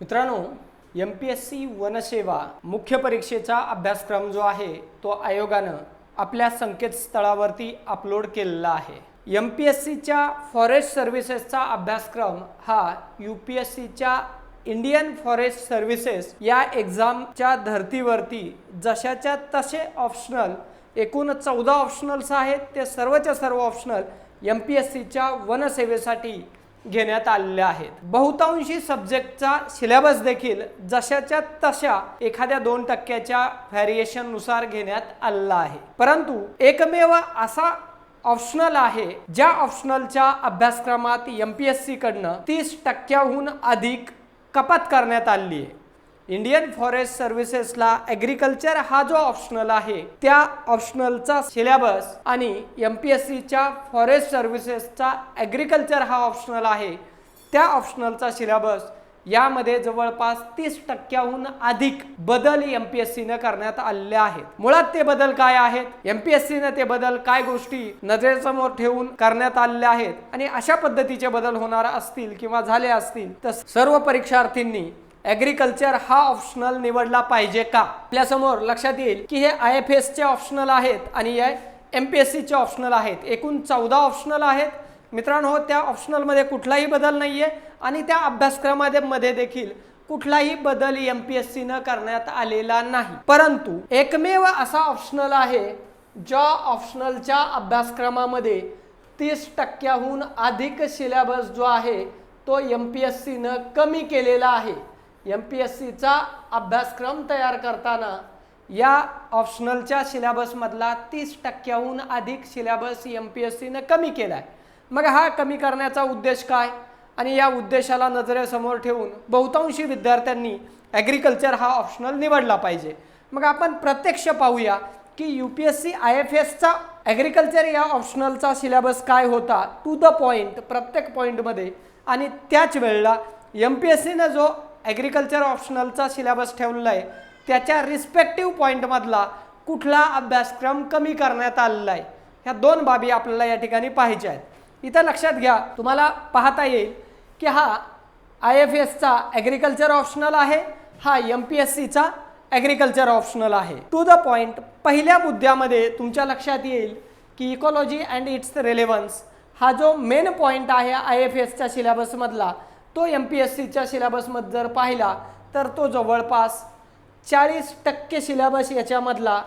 मित्रांनो M P S C वनसेवा मुख्य परीक्षेचा अभ्यासक्रम जो आहे तो आयोगानं आपल्या संकेतस्थळावरती अपलोड केलेला आहे. एम पी एस सीच्या फॉरेस्ट सर्व्हिसेसचा अभ्यासक्रम हा यू पी एस सीच्या इंडियन फॉरेस्ट सर्व्हिसेस या एक्झामच्या धर्तीवरती जशाच्या तसे ऑप्शनल एकूण चौदा ऑप्शनल्स आहेत ते सर्वच्या सर्व ऑप्शनल एम पी एस सीच्या वनसेवेसाठी घेण्यात आलेल्या आहेत. बहुतांशी सब्जेक्टचा सिलेबस देखील जशाच्या तशा एखाद्या दोन टक्क्याच्या व्हॅरिएशननुसार घेण्यात आलेला आहे. परंतु एकमेव असा ऑप्शनल आहे ज्या ऑप्शनलच्या अभ्यासक्रमात एम पी एस सीकडनं तीस टक्क्याहून अधिक कपात करण्यात आली आहे. इंडियन फॉरेस्ट सर्व्हिसेसला ॲग्रिकल्चर हा जो ऑप्शनल आहे त्या ऑप्शनलचा सिलेबस आणि एम पी एस सीच्या फॉरेस्ट सर्व्हिसेसचा ॲग्रिकल्चर हा ऑप्शनल आहे. त्या ऑप्शनलचा सिलेबस यामध्ये जवळपास तीस टक्क्याहून अधिक बदल एम पी एस सीनं करण्यात आलेले आहेत. मुळात ते बदल काय आहेत? एम पी एस सीनं ते बदल काय गोष्टी नजरेसमोर ठेवून करण्यात आलेल्या आहेत? आणि अशा पद्धतीचे बदल होणार असतील किंवा झाले असतील तर सर्व परीक्षार्थींनी ॲग्रिकल्चर हा ऑप्शनल निवडला पाहिजे का? आपल्यासमोर लक्षात येईल की हे आय एफ एसचे ऑप्शनल आहेत आणि हे एम पी एस सीचे ऑप्शनल आहेत. एकूण चौदा ऑप्शनल आहेत. मित्रांनो त्या ऑप्शनलमध्ये कुठलाही बदल नाही आहे आणि त्या अभ्यासक्रमामध्ये मध्ये देखील कुठलाही बदल एम पी एस सीनं करण्यात आलेला नाही. परंतु एकमेव असा ऑप्शनल आहे ज्या ऑप्शनलच्या अभ्यासक्रमामध्ये तीस टक्क्याहून अधिक सिलेबस जो आहे तो एम पी एस सीनं कमी केलेला आहे. एम पी एस सीचा अभ्यासक्रम तयार करताना या ऑप्शनलच्या सिलेबसमधला तीस टक्क्याहून अधिक सिलेबस एम पी एस सीनं कमी केला आहे मग हा कमी करण्याचा उद्देश काय? आणि या उद्देशाला नजरेसमोर ठेवून बहुतांशी विद्यार्थ्यांनी ॲग्रिकल्चर हा ऑप्शनल निवडला पाहिजे. मग आपण प्रत्यक्ष पाहूया की U P S C I F एसचा agriculture या ऑप्शनलचा सिलेबस काय होता? टू द पॉईंट प्रत्येक पॉईंटमध्ये आणि त्याच वेळेला एम पी एस सीनं जो ॲग्रिकल्चर ऑप्शनलचा सिलेबस ठेवलेला आहे. त्याच्या रिस्पेक्टिव्ह पॉईंटमधला कुठला अभ्यासक्रम कमी करण्यात आलेला आहे. ह्या दोन बाबी आपल्याला या ठिकाणी पाहिजे आहेत. इथं लक्षात घ्या तुम्हाला पाहता येईल की हा आय एफ एसचा ॲग्रिकल्चर ऑप्शनल आहे हा एम पी एस सीचा ॲग्रिकल्चर ऑप्शनल आहे. टू द पॉईंट पहिल्या मुद्द्यामध्ये तुमच्या लक्षात येईल की इकॉलॉजी अँड इट्स रेलेवन्स हा जो मेन पॉईंट आहे आय एफ एसच्या सिलेबसमधला तो एम पी एस सीच्या सिलेबसमध्ये जर पाहिला तर तो जवळपास चाळीस टक्के सिलेबस याच्यामधला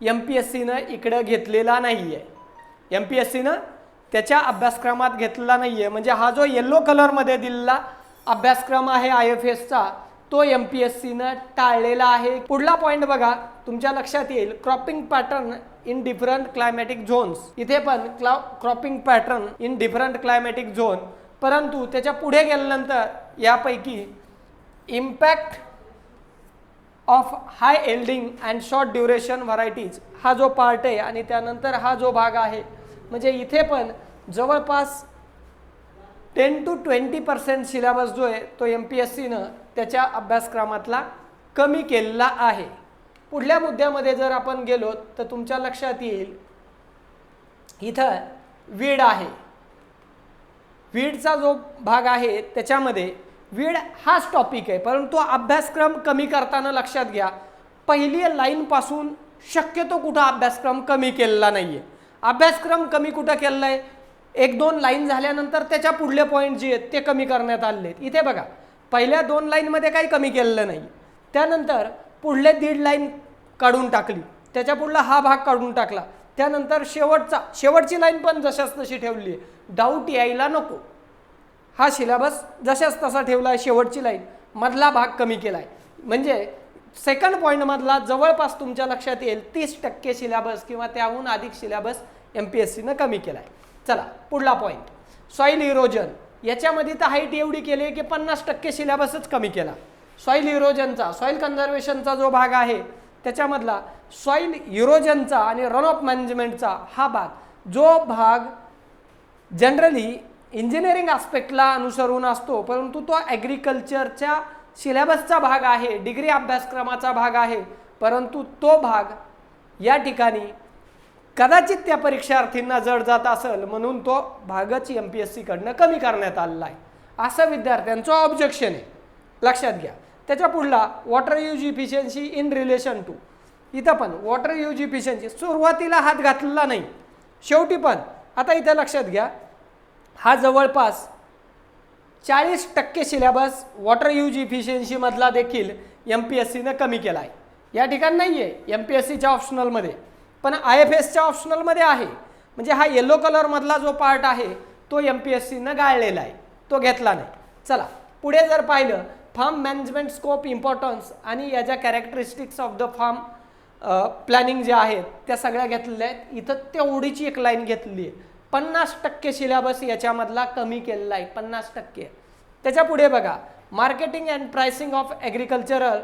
एम पी एस सीनं इकडं घेतलेला नाही आहे एम पी एस सीनं त्याच्या अभ्यासक्रमात घेतलेला नाही आहे म्हणजे हा जो येल्लो कलरमध्ये दिलेला अभ्यासक्रम आहे आय एफ एसचा तो एम पी एस सीनं टाळलेला आहे. पुढला पॉईंट बघा तुमच्या लक्षात येईल cropping pattern in different climatic zones इथे पण क्ला cropping pattern in different climatic zone परंतु त्याच्या पुढे गेल्यानंतर यापैकी impact of high yielding and short duration varieties हा जो पार्ट आहे आणि त्यानंतर हा जो भाग आहे म्हणजे इथे पण जवळपास ten to twenty percent syllabus जो आहे तो एम पी एस सीनं त्याच्या अभ्यासक्रमातला कमी केलेला आहे. पुढल्या मुद्द्यामध्ये जर आपण गेलो तर तुमच्या लक्षात येईल इथं वीड आहे. वीडचा जो भाग आहे त्याच्यामध्ये वीड हाच टॉपिक आहे. परंतु अभ्यासक्रम कमी करताना लक्षात घ्या पहिली लाईनपासून शक्यतो कुठं अभ्यासक्रम कमी केलेला नाही आहे अभ्यासक्रम कमी कुठं केलेला आहे एक दोन लाईन झाल्यानंतर त्याच्या पुढले पॉईंट जे आहेत ते कमी करण्यात आले आहेत इथे बघा पहिल्या दोन लाईनमध्ये काही कमी केलेलं नाही. त्यानंतर पुढले दीड लाईन काढून टाकली. त्याच्या पुढला हा भाग काढून टाकला. त्यानंतर शेवटचा शेवटची लाईन पण जशाच तशी ठेवली आहे. डाऊट यायला नको. हा सिलेबस जशाच तसा ठेवला आहे शेवटची लाईन. मधला भाग कमी केला आहे म्हणजे सेकंड पॉईंटमधला जवळपास तुमच्या लक्षात येईल तीस टक्के सिलेबस किंवा त्याहून अधिक सिलेबस एम पी एस सीनं कमी केला आहे चला पुढला पॉईंट सॉईल इरोजन याच्यामध्ये तर हाईट एवढी केली आहे की पन्नास टक्के सिलेबसच कमी केला. सॉईल इरोजनचा सॉईल कन्झर्वेशनचा जो भाग आहे त्याच्यामधला सॉईल इरोजनचा आणि रन ऑफ मॅनेजमेंटचा हा भाग जो भाग जनरली इंजिनिअरिंग आस्पेक्टला अनुसरून असतो परंतु तो ॲग्रिकल्चरच्या सिलेबसचा भाग आहे डिग्री अभ्यासक्रमाचा भाग आहे परंतु तो भाग या ठिकाणी कदाचित त्या परीक्षार्थींना जड जात असेल म्हणून तो भागच एम पी एस सीकडनं कमी करण्यात आलेला आहे. असं विद्यार्थ्यांचं ऑब्जेक्शन आहे. लक्षात घ्या. त्याच्या पुढला water use efficiency in relation to इथं पण वॉटर यूज इफिशियन्सी सुरुवातीला हात घातलेला नाही शेवटी पण. आता इथं लक्षात घ्या हा जवळपास चाळीस टक्के सिलेबस वॉटर यूज इफिशियन्सीमधला देखील एम पी एस सीनं कमी केला आहे या ठिकाणी नाही आहे एम पी एस सीच्या ऑप्शनलमध्ये पण आय एफ एसच्या ऑप्शनलमध्ये आहे. म्हणजे हा येलो कलरमधला जो पार्ट आहे तो एम पी एस सीनं गाळलेला आहे. तो घेतला नाही. चला पुढे जर पाहिलं फार्म मॅनेजमेंट स्कोप इम्पॉर्टन्स आणि याच्या characteristics of the farm planning ज्या आहेत त्या सगळ्या घेतलेल्या आहेत. इथं तेवढीची एक लाईन घेतलेली आहे. पन्नास टक्के सिलेबस याच्यामधला कमी केलेला आहे. पन्नास टक्के. त्याच्या पुढे बघा. Marketing and pricing of agricultural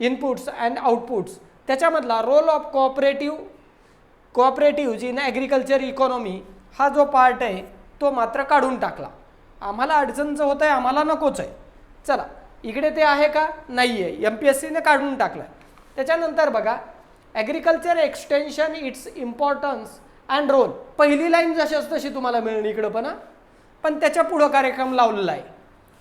inputs and outputs त्याच्यामधला role of cooperative cooperative in agriculture economy हा जो पार्ट आहे तो मात्र काढून टाकला. आम्हाला अडचणचं होतं आहे आम्हाला नकोच आहे चला. इकडे ते आहे का? नाही आहे एम पी एस सीने काढून टाकलं त्याच्यानंतर बघा agriculture extension its importance and role पहिली लाईन जशाच तशी तुम्हाला मिळेल इकडं पण पण त्याच्या पुढं कार्यक्रम लावलेला आहे.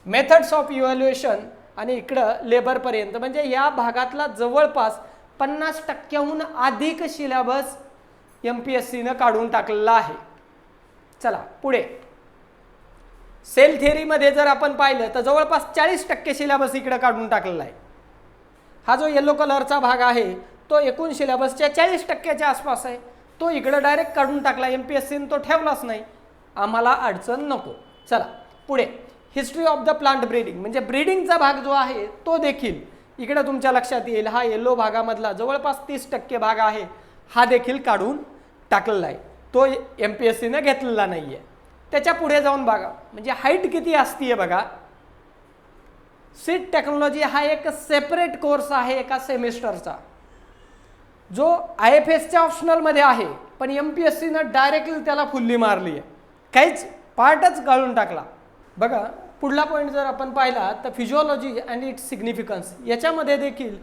मेथड्स ऑफ इव्हॅल्युएशन आणि इकडं लेबरपर्यंत म्हणजे या भागातला जवळपास पन्नास टक्क्याहून अधिक सिलेबस एम पी एस सीनं काढून टाकलेला आहे. चला पुढे. सेल थेअरीमध्ये जर आपण पाहिलं तर जवळपास चाळीस टक्के सिलेबस इकडं काढून टाकलेला आहे. हा जो येलो कलरचा भाग आहे तो एकूण सिलेबसच्या चाळीस टक्क्याच्या आसपास आहे. तो इकडं डायरेक्ट काढून टाकला एम पी एस सीनं तो ठेवलाच नाही. आम्हाला अडचण नको. चला पुढे. History of the plant breeding म्हणजे ब्रीडिंगचा भाग जो आहे तो देखील इकडं तुमच्या लक्षात येईल. हा येलो भागामधला जवळपास तीस टक्के भाग आहे. हा देखील काढून टाकलेला आहे. तो एम पी एस सीनं घेतलेला नाही आहे त्याच्या पुढे जाऊन बघा. म्हणजे हाईट किती असतीये बघा. सीट टेक्नॉलॉजी हा एक सेपरेट कोर्स आहे एका सेमिस्टरचा जो आय एफ एसच्या ऑप्शनलमध्ये आहे पण एम पी एस सीनं डायरेक्टली त्याला फुल्ली मारली आहे काहीच पार्टच गाळून टाकला. बघा पुढला पॉईंट जर आपण पाहिला तर फिजिओलॉजी अँड इट्स सिग्निफिकन्स याच्यामध्ये देखील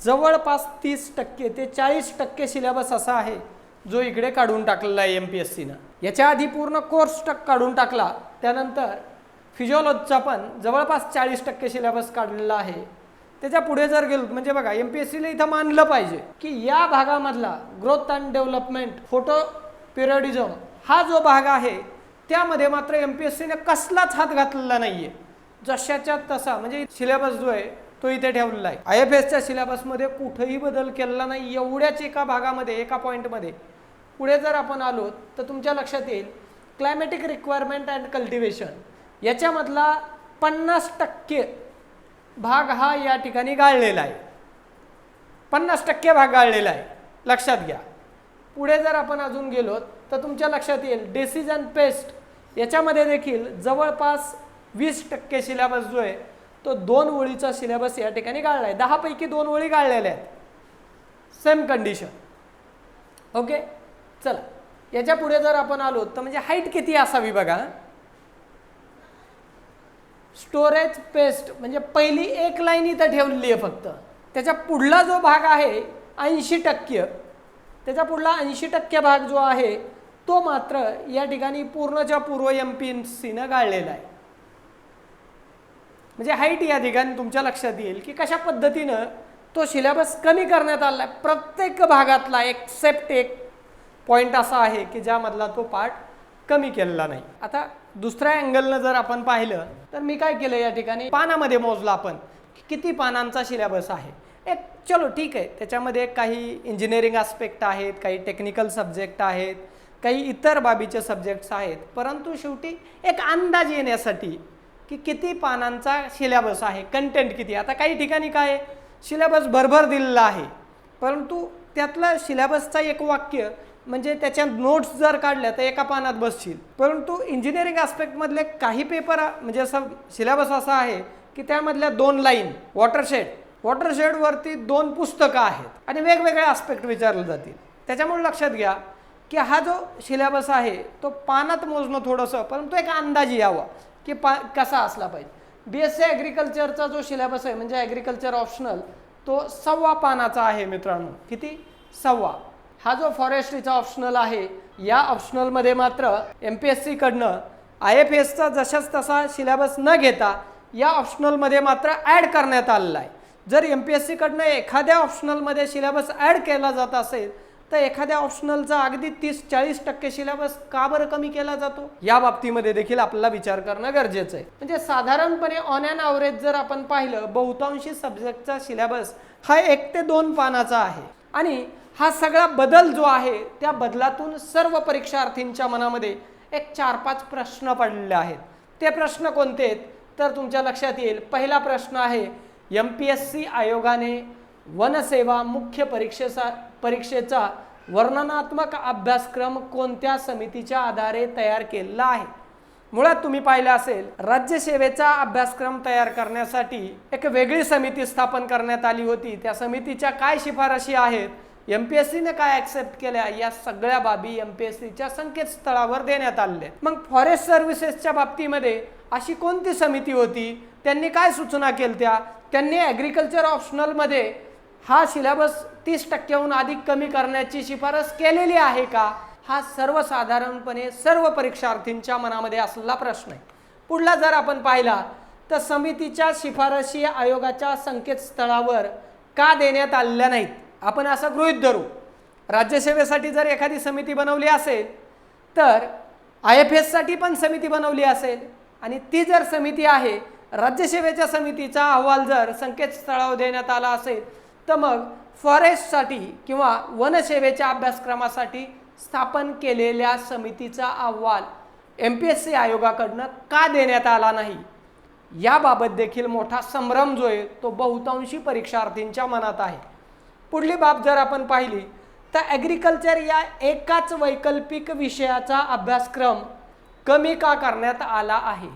जवळपास तीस टक्के ते चाळीस टक्के सिलेबस असा आहे जो इकडे काढून टाकलेला आहे एम पी एस सीनं याच्या आधी पूर्ण कोर्स टक काढून टाकला. त्यानंतर फिजिओलॉजीचा पण जवळपास चाळीस टक्के सिलेबस काढलेला आहे. त्याच्या पुढे जर गेलो म्हणजे बघा एम पी एस सीला इथं मानलं पाहिजे की या भागामधला growth and development photoperiodism हा जो भाग आहे त्यामध्ये मात्र एम पी एस सीने कसलाच हात घातलेला नाही आहे जशाच्या तसा म्हणजे सिलेबस जो आहे तो इथे ठेवलेला आहे. आय एफ एसच्या सिलेबसमध्ये कुठंही बदल केलेला नाही. एवढ्याच एका भागामध्ये एका पॉईंटमध्ये पुढे जर आपण आलो तर तुमच्या लक्षात येईल क्लायमॅटिक रिक्वायरमेंट अँड कल्टिवेशन याच्यामधला पन्नास टक्के भाग हा या ठिकाणी गाळलेला आहे. पन्नास टक्के भाग गाळलेला आहे. लक्षात घ्या. पुढे जर आपण अजून गेलो तर तुमच्या लक्षात येईल डेसिज अँड पेस्ट याच्यामध्ये देखील जवळपास वीस टक्के सिलेबस जो आहे तो दोन ओळीचा सिलेबस या ठिकाणी गाळला आहे. दहापैकी दोन ओळी गाळलेल्या आहेत. सेम कंडिशन ओके चला याच्यापुढे जर आपण आलो तर म्हणजे हाईट किती असावी बघा? स्टोरेज पेस्ट म्हणजे पहिली एक लाईन इथं ठेवलेली आहे फक्त. त्याच्या पुढला जो भाग आहे ऐंशी टक्के. त्याच्या पुढला ऐंशी टक्के भाग जो आहे तो मात्र या ठिकाणी पूर्णच्या पूर्व एम पी एम सीनं गाळलेला आहे. म्हणजे हाईट या ठिकाणी तुमच्या लक्षात येईल की कशा पद्धतीनं तो सिलेबस कमी करण्यात आला आहे प्रत्येक भागातला एक्सेप्ट एक पॉईंट असा आहे की ज्यामधला तो पार्ट कमी केलेला नाही. आता दुसऱ्या अँगलनं जर आपण पाहिलं तर मी काय केलं या ठिकाणी? पानामध्ये मोजलं आपण. किती पानांचा सिलेबस आहे? एक चलो ठीक आहे. त्याच्यामध्ये काही इंजिनिअरिंग आस्पेक्ट आहेत काही टेक्निकल सब्जेक्ट आहेत काही इतर बाबीचे सब्जेक्ट्स आहेत. परंतु शेवटी एक अंदाज येण्यासाठी की किती पानांचा सिलेबस आहे? कंटेंट किती? आता काही ठिकाणी काय सिलेबस भरभर दिलेला आहे. परंतु त्यातलं सिलेबसचा एक वाक्य म्हणजे त्याच्या नोट्स जर काढल्या तर एका पानात बसशील. परंतु इंजिनिअरिंग आस्पेक्टमधले काही पेपर म्हणजे असं सिलेबस असा आहे की त्यामधल्या दोन लाईन वॉटरशेड वॉटरशेडवरती दोन पुस्तकं आहेत आणि वेगवेगळे आस्पेक्ट विचारले जातील. त्याच्यामुळे लक्षात घ्या की हा जो सिलेबस आहे तो पानात मोजणं थोडंसं परंतु एक अंदाज यावा की पा कसा असला पाहिजे. बी एस सी ॲग्रिकल्चरचा जो सिलेबस आहे म्हणजे ॲग्रिकल्चर ऑप्शनल तो सव्वा पानाचा आहे मित्रांनो. किती? सव्वा. हा जो फॉरेस्ट्रीचा ऑप्शनल आहे या ऑप्शनलमध्ये मात्र एम पी एस सीकडनं आय एफ एसचा जशाच तसा सिलेबस न घेता या ऑप्शनलमध्ये मात्र ॲड करण्यात आलेला आहे. जर एम पी एस सीकडनं एखाद्या ऑप्शनलमध्ये सिलेबस ॲड केला जात असेल तर एखाद्या ऑप्शनलचा अगदी तीस चाळीस टक्के सिलेबस का बरं कमी केला जातो? या बाबतीमध्ये देखील आपल्याला विचार करणं गरजेचं आहे. म्हणजे साधारणपणे ऑन अँड ॲव्हरेज जर आपण पाहिलं बहुतांशी सब्जेक्टचा सिलेबस हा एक ते दोन पानाचा आहे. आणि हा सगळा बदल जो आहे त्या बदलातून सर्व परीक्षार्थींच्या मनामध्ये एक चार पाच प्रश्न पडलेले आहेत. ते प्रश्न कोणते आहेत? तर तुमच्या लक्षात येईल पहिला प्रश्न आहे एम पी एस सी आयोगाने वनसेवा मुख्य परीक्षेचा परीक्षेचा वर्णनात्मक अभ्यासक्रम कोणत्या समितीच्या आधारे तयार केलेला आहे? मुळात तुम्ही पाहिलं असेल राज्यसेवेचा अभ्यासक्रम तयार करण्यासाठी एक वेगळी समिती स्थापन करण्यात आली होती. त्या समितीच्या काय शिफारशी आहेत? एम पी एस सीने काय ॲक्सेप्ट केल्या? या सगळ्या बाबी एम पी एस सीच्या संकेतस्थळावर देण्यात आलेल्या आहेत. मग फॉरेस्ट सर्व्हिसेसच्या बाबतीमध्ये अशी कोणती समिती होती? त्यांनी काय सूचना केल्या त्यांनी ॲग्रिकल्चर ऑप्शनलमध्ये हा सिलेबस तीस टक्क्याहून अधिक कमी करण्याची शिफारस केलेली आहे का? हा सर्वसाधारणपणे सर्व परीक्षार्थींच्या मनामध्ये असलेला प्रश्न आहे. पुढला जर आपण पाहिला तर समितीच्या शिफारशी आयोगाच्या संकेतस्थळावर का देण्यात आलेल्या नाहीत? आपण असं गृहित धरू. राज्यसेवेसाठी जर एखादी समिती बनवली असेल तर आय एफ एससाठी पण समिती बनवली असेल. आणि ती जर समिती आहे राज्यसेवेच्या समितीचा अहवाल जर संकेतस्थळावर देण्यात आला असेल तर मग फॉरेस्टसाठी किंवा वनसेवेच्या अभ्यासक्रमासाठी स्थापन केलेल्या समितीचा अहवाल एम पी एस सी आयोगाकडनं का देण्यात आला नाही? याबाबत देखील मोठा संभ्रम जो आहे तो बहुतांशी परीक्षार्थींच्या मनात आहे. पुढली बाब जर आपण पाहिली तर ॲग्रिकल्चर या एकाच वैकल्पिक विषयाचा अभ्यासक्रम कमी का करण्यात आला आहे?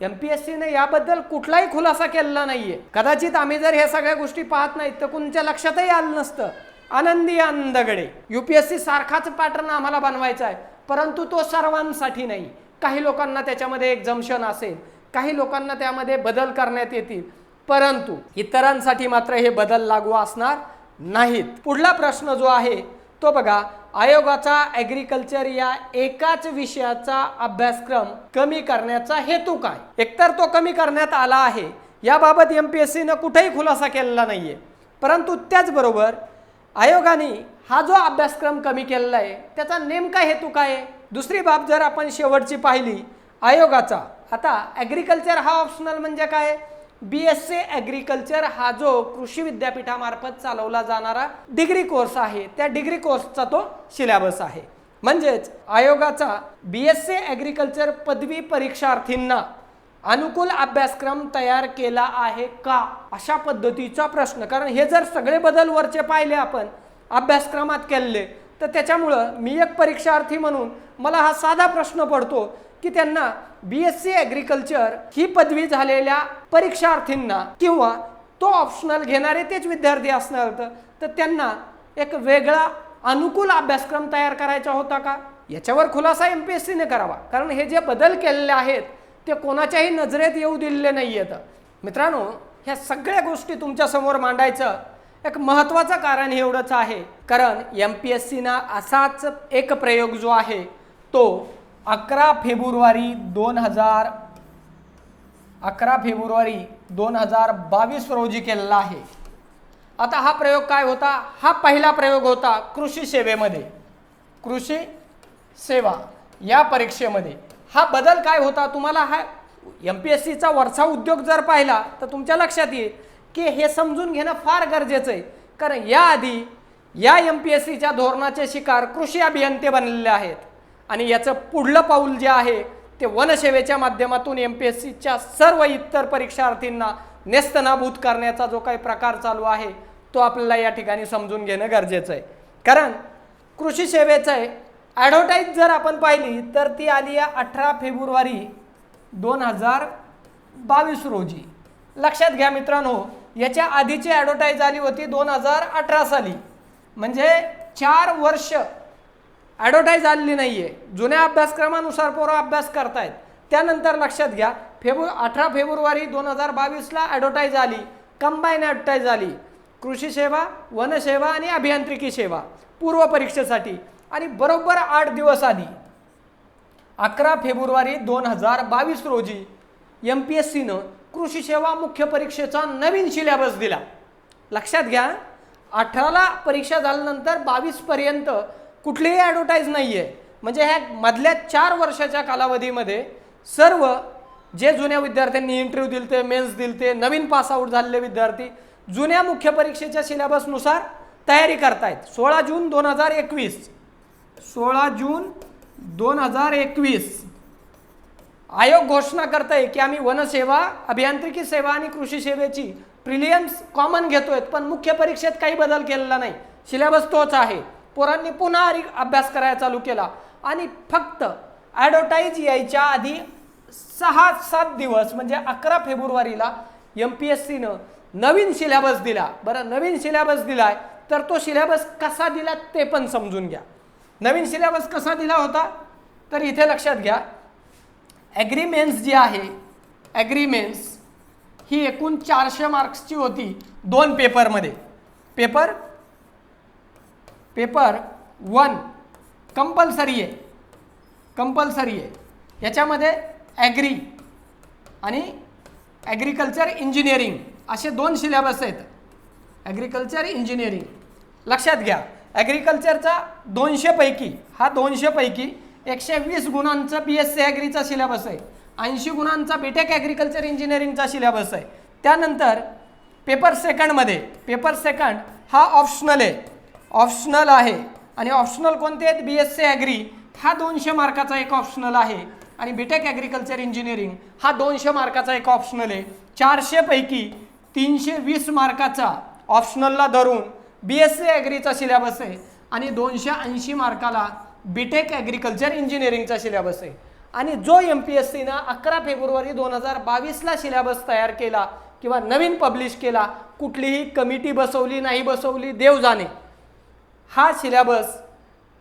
एम पी एस सीने याबद्दल कुठलाही खुलासा केलेला नाही आहे कदाचित आम्ही जर ह्या सगळ्या गोष्टी पाहत नाहीत तर कोणच्या लक्षातही आलं नसतं. आनंदी आनंदगडे यू पी एस सी सारखाच पॅटर्न आम्हाला बनवायचा आहे. परंतु तो सर्वांसाठी नाही. काही लोकांना त्याच्यामध्ये एक्झम्शन असेल काही लोकांना त्यामध्ये बदल करण्यात येतील. परंतु इतरांसाठी मात्र हे बदल लागू असणार नाहीत. पुढला प्रश्न जो आहे तो बघा आयोगाचा ॲग्रिकल्चर या एकाच विषयाचा अभ्यासक्रम कमी करण्याचा हेतू काय? एकतर तो कमी करण्यात आला आहे. याबाबत एम पी एस सीनं कुठेही खुलासा केलेला नाही आहे परंतु त्याचबरोबर आयोगाने हा जो अभ्यासक्रम कमी केलेला आहे त्याचा नेमका हेतू काय आहे? दुसरी बाब जर आपण शेवटची पाहिली आयोगाचा. आता ॲग्रिकल्चर हा ऑप्शनल म्हणजे काय? बी एस सी ॲग्रिकल्चर हा जो कृषी विद्यापीठामार्फत चालवला जाणारा डिग्री कोर्स आहे त्या डिग्री कोर्सचा तो सिलेबस आहे. म्हणजेच आयोगाचा बी एस सी ॲग्रिकल्चर पदवी परीक्षार्थींना अनुकूल अभ्यासक्रम तयार केला आहे का अशा पद्धतीचा प्रश्न. कारण हे जर सगळे बदल वरचे पाहिले आपण अभ्यासक्रमात केलेले तर त्याच्यामुळं मी एक परीक्षार्थी म्हणून मला हा साधा प्रश्न पडतो की त्यांना बी एस सी ॲग्रिकल्चर ही पदवी झालेल्या परीक्षार्थींना किंवा तो ऑप्शनल घेणारे तेच विद्यार्थी असणार तर तर त्यांना एक वेगळा अनुकूल अभ्यासक्रम तयार करायचा होता का? याच्यावर खुलासा एम पी एस सीने करावा. कारण हे जे बदल केलेले आहेत ते कोणाच्याही नजरेत येऊ दिलेले नाही आहेत मित्रांनो ह्या सगळ्या गोष्टी तुमच्यासमोर मांडायचं एक महत्त्वाचं कारण एवढंच आहे. कारण एम पी एस सीना असाच एक प्रयोग जो आहे तो अकरा फेब्रुवारी दोन हजार अकरा फेब्रुवारी दोन हजार बावीस रोजी केलेला आहे. आता हा प्रयोग काय होता? हा पहिला प्रयोग होता कृषी सेवेमध्ये. कृषी सेवा या परीक्षेमध्ये. हा बदल काय होता? तुम्हाला हा एम पी एस सीचा वरचा उद्योग जर पाहिला तर तुमच्या लक्षात येईल की हे समजून घेणं फार गरजेचं आहे. कारण याआधी या एम पी एस सीच्या धोरणाचे शिकार कृषी अभियंते बनलेले आहेत. आणि याचं पुढलं पाऊल जे आहे ते वनसेवेच्या माध्यमातून एम पी एस सीच्या सर्व इतर परीक्षार्थींना नेस्तनाभूत करण्याचा जो काही प्रकार चालू आहे तो आपल्याला या ठिकाणी समजून घेणं गरजेचं आहे. कारण कृषी सेवेचं आहे ॲडव्हर्टाईज जर आपण पाहिली तर ती आली आहे अठरा फेब्रुवारी दोन हजार बावीस रोजी. लक्षात घ्या मित्रांनो याच्या आधीची ॲडव्हर्टाईज आली होती दोन हजार अठरा साली. म्हणजे चार वर्ष ॲडव्हर्टाईज आलेली नाही आहे जुन्या अभ्यासक्रमानुसार पोरं अभ्यास करतायत. त्यानंतर लक्षात घ्या फेब्रु अठरा फेब्रुवारी दोन हजार बावीसला ॲडव्हर्टाईज आली. कंबाईन ॲडव्हर्टाईज आली. कृषी सेवा वनसेवा आणि अभियांत्रिकी सेवा. पूर्व परीक्षेसाठी. आणि बरोबर आठ दिवस आधी. अकरा फेब्रुवारी दोन हजार बावीस रोजी एम पी एस सीनं कृषी सेवा मुख्य परीक्षेचा नवीन सिलेबस दिला. लक्षात घ्या अठराला परीक्षा झाल्यानंतर बावीसपर्यंत कुठलीही ॲडव्हर्टाईज नाही आहे म्हणजे ह्या मधल्या चार वर्षाच्या कालावधीमध्ये सर्व जे जुन्या विद्यार्थ्यांनी इंटरव्ह्यू दिलते मेन्स दिलते नवीन पास आऊट झालेले विद्यार्थी जुन्या मुख्य परीक्षेच्या सिलेबसनुसार तयारी करतायत. सोळा जून दोन हजार एकवीस. सोळा जून दोन हजार एकवीस. आयोग घोषणा करत आहे की आम्ही वनसेवा अभियांत्रिकी सेवा आणि कृषी सेवेची प्रिलियम्स कॉमन घेतोय पण मुख्य परीक्षेत काही बदल केलेला नाही. सिलेबस तोच आहे. पोरांनी पुन्हा अभ्यास करायला चालू केला. आणि फक्त ॲडव्हर्टाईज यायच्या आधी सहा सात दिवस म्हणजे अकरा फेब्रुवारीला एम पी एस सीनं नवीन सिलेबस दिला. बरं नवीन सिलेबस आहे तर तो सिलेबस कसा दिला ते पण समजून घ्या. नवीन सिलेबस कसा दिला होता? तर इथे लक्षात घ्या. ॲग्रीमेंट्स जी आहे ॲग्रीमेंट्स ही एकूण चारशे मार्क्सची होती दोन पेपरमध्ये पेपर पेपर वन कंपल्सरी आहे. कंपल्सरी आहे. याच्यामध्ये ॲग्री आणि ॲग्रिकल्चर इंजिनिअरिंग असे दोन सिलेबस आहेत. Agriculture engineering. लक्षात घ्या ॲग्रिकल्चरचा दोनशेपैकी हा दोनशेपैकी एकशे वीस गुणांचा बी एस सी ॲग्रीचा सिलेबस आहे. ऐंशी गुणांचा बीटेक ॲग्रिकल्चर इंजिनिअरिंगचा सिलेबस आहे. त्यानंतर पेपर सेकंडमध्ये पेपर सेकंड हा ऑप्शनल आहे. ऑप्शनल आहे. आणि ऑप्शनल कोणते आहेत? बी एस सी ॲग्री हा दोनशे मार्काचा एक ऑप्शनल आहे. आणि बीटेक ॲग्रिकल्चर इंजिनिअरिंग हा दोनशे मार्काचा एक ऑप्शनल आहे. चारशेपैकी तीनशे वीस मार्काचा ऑप्शनलला धरून बी एस सी ॲग्रीचा सिलेबस आहे. आणि दोनशे ऐंशी मार्काला बीटेक ॲग्रिकल्चर इंजिनिअरिंगचा सिलेबस आहे. आणि जो एम पी एस सीनं अकरा फेब्रुवारी दोन हजार बावीसला सिलेबस तयार केला किंवा नवीन पब्लिश केला कुठलीही कमिटी बसवली नाही बसवली देव जाणे. हा सिलेबस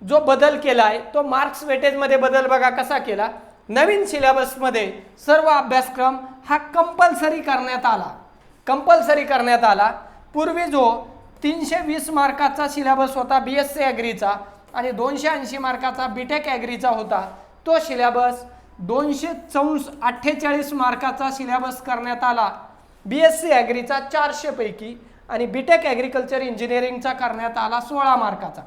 जो बदल केला आहे तो मार्क्स वेटेजमध्ये बदल बघा कसा केला. नवीन सिलेबसमध्ये सर्व अभ्यासक्रम हा कंपल्सरी करण्यात आला. कंपल्सरी करण्यात आला. पूर्वी जो तीनशे वीस मार्काचा सिलेबस होता बी एस सी ॲग्रीचा आणि दोनशे ऐंशी मार्काचा बीटेक ॲग्रीचा होता तो सिलेबस दोनशे चौस अठ्ठेचाळीस मार्काचा सिलेबस करण्यात आला. बी एस सी ॲग्रीचा चारशेपैकी आणि बीटेक ॲग्रिकल्चर इंजिनिअरिंगचा करण्यात आला सोळा मार्काचा.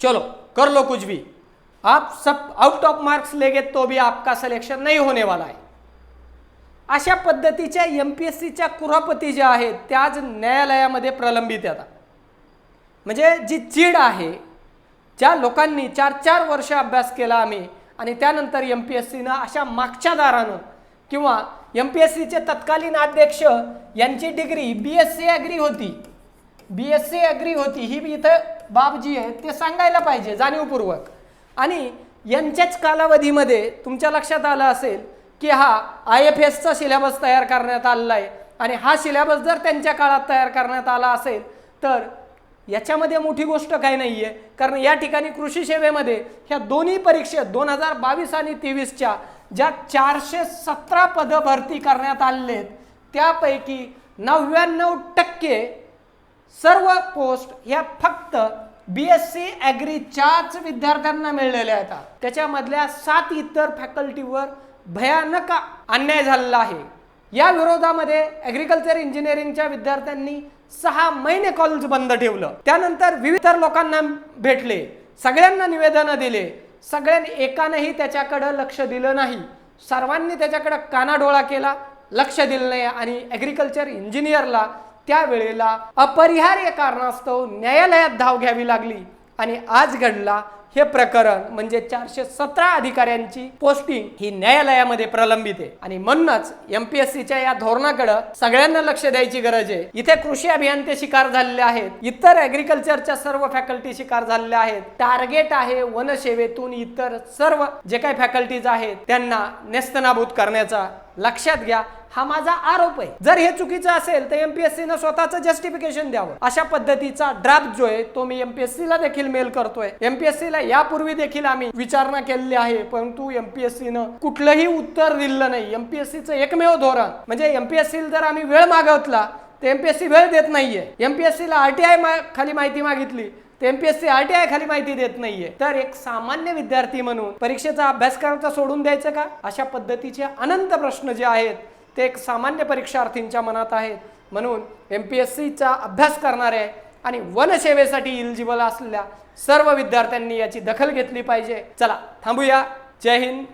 चलो कर लो कुछ भी आप सब आउट ऑफ मार्क्स लेगे तो भी आपका सिलेक्शन नाही होने वाला आहे अशा पद्धतीच्या एम पी एस सीच्या कुरापती ज्या आहेत त्या आज न्यायालयामध्ये प्रलंबित येतात म्हणजे जी चीड आहे ज्या लोकांनी चार चार वर्ष अभ्यास केला आम्ही आणि त्यानंतर एम पी एस सीनं अशा मागच्या दारानं किंवा एम पी एस सीचे तत्कालीन अध्यक्ष यांची degree B S C agri होती. बी एस सी ॲग्री होती ही बी इथं बाब जी आहे ते सांगायला पाहिजे जाणीवपूर्वक. आणि यांच्याच कालावधीमध्ये तुमच्या लक्षात आलं असेल की हा आय एफ एसचा सिलेबस तयार करण्यात आलेला आहे आणि हा सिलेबस जर त्यांच्या काळात तयार करण्यात आला असेल तर याच्यामध्ये मोठी गोष्ट काही नाही आहे कारण या ठिकाणी कृषी सेवेमध्ये ह्या दोन्ही परीक्षा दोन हजार बावीस आणि तेवीसच्या ज्या चारशे सतरा पदं भरती करण्यात आलेले आहेत त्यापैकी नव्याण्णव टक्के सर्व पोस्ट ह्या फक्त बी एस सी ॲग्रीच्याच विद्यार्थ्यांना मिळलेल्या आहेत. त्याच्यामधल्या सात इतर फॅकल्टीवर भयानक अन्याय झालेला आहे. या विरोधामध्ये ॲग्रिकल्चर इंजिनिअरिंगच्या विद्यार्थ्यांनी सहा महिने कॉलेज बंद ठेवलं. त्यानंतर विविध लोकांना भेटले. सगळ्यांना निवेदनं दिले. सगळ्यांनी एकानंही त्याच्याकडं लक्ष दिलं नाही. सर्वांनी त्याच्याकडं कानाडोळा केला लक्ष दिलं नाही आणि ॲग्रिकल्चर इंजिनियरला त्यावेळेला अपरिहार्य कारणास्तव न्यायालयात धाव घ्यावी लागली आणि आज घडला हे प्रकरण म्हणजे चारशे सतरा अधिकाऱ्यांची पोस्टिंग ही न्यायालयामध्ये प्रलंबित आहे. आणि म्हणूनच एमपीएससीच्या या धोरणाकडे सगळ्यांना लक्ष द्यायची गरज आहे. इथे कृषी अभियंते शिकार झालेले आहेत. इतर ॲग्रिकल्चरच्या सर्व फॅकल्टी शिकार झालेल्या आहेत. टार्गेट आहे वनसेवेतून इतर सर्व जे काही फॅकल्टीज आहेत त्यांना नेस्तनाभूत करण्याचा. लक्षात घ्या हा माझा आरोप आहे. जर हे चुकीचं असेल तर एमपीएससी न स्वतःचं जस्टिफिकेशन द्यावं. अशा पद्धतीचा ड्राफ्ट जो आहे तो मी एमपीएससी ला देखील मेल करतोय. एमपीएससी ला यापूर्वी देखील आम्ही विचारणा केलेली आहे परंतु एमपीएससी न कुठलंही उत्तर दिलं नाही. एमपीएससीचं एकमेव धोरण म्हणजे एमपीएससी जर आम्ही वेळ मागवतला तर एमपीएससी वेळ देत नाहीये. एमपीएससी ला आरटीआय खाली माहिती मागितली तर एमपीएससी आरटीआय खाली माहिती देत नाहीये. तर एक सामान्य विद्यार्थी म्हणून परीक्षेचा अभ्यास करायचा सोडून द्यायचं का? अशा पद्धतीचे अनंत प्रश्न जे आहेत ते एक सामान्य परीक्षार्थींच्या मनात आहेत. म्हणून एम पी एस सीचा अभ्यास करणारे आणि वनसेवेसाठी इलिजिबल असलेल्या सर्व विद्यार्थ्यांनी याची दखल घेतली पाहिजे. चला थांबूया. जय हिंद.